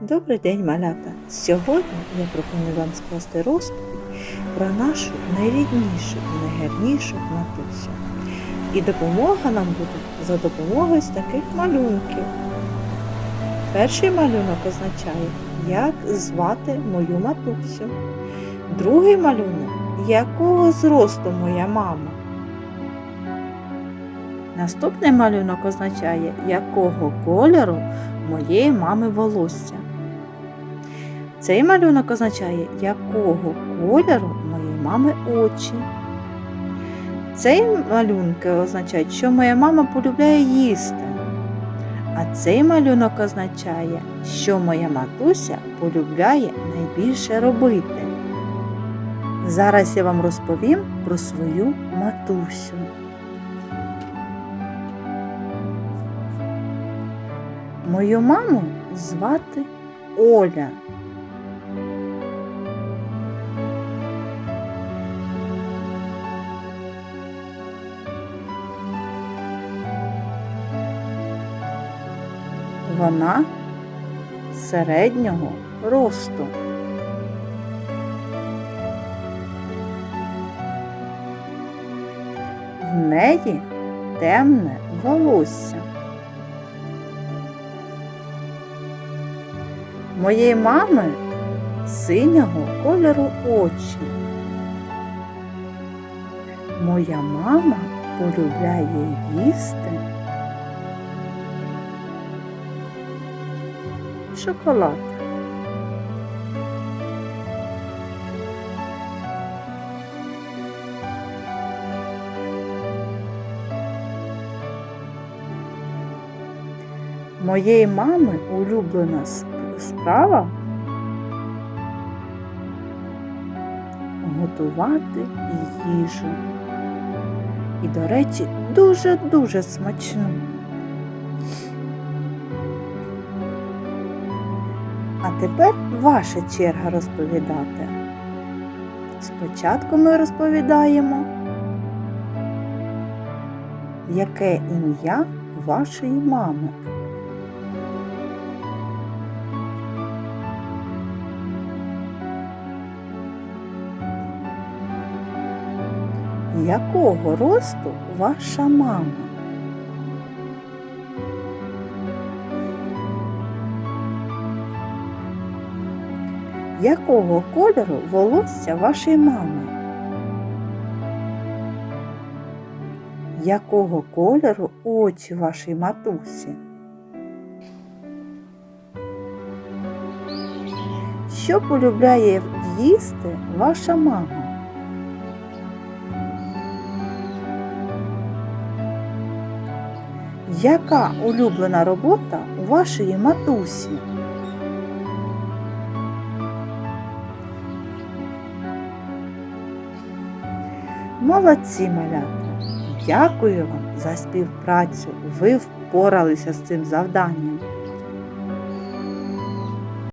Добрий день, малята! Сьогодні я пропоную вам скласти розповідь про нашу найріднішу і найгарнішу матусю. І допомога нам буде за допомогою з таких малюнків. Перший малюнок означає, як звати мою матусю. Другий малюнок якого зросту моя мама. Наступний малюнок означає, якого кольору моєї мами волосся. Цей малюнок означає, якого кольору моєї мами очі. Цей малюнки означають, що моя мама полюбляє їсти. А цей малюнок означає, що моя матуся полюбляє найбільше робити. Зараз я вам розповім про свою матусю. Мою маму звати Оля. Вона середнього росту. В неї темне волосся. Моєї мами синього кольору очі. Моя мама полюбляє їсти шоколад. Моєї мами улюблена справа готувати їжу. І, до речі, дуже-дуже смачну. А тепер ваша черга розповідати. Спочатку ми розповідаємо, яке ім'я вашої мами. Якого росту ваша мама? Якого кольору волосся вашої мами? Якого кольору очі вашої матусі? Що полюбляє їсти ваша мама? Яка улюблена робота у вашої матусі? Молодці, малята! Дякую вам за співпрацю. Ви впоралися з цим завданням.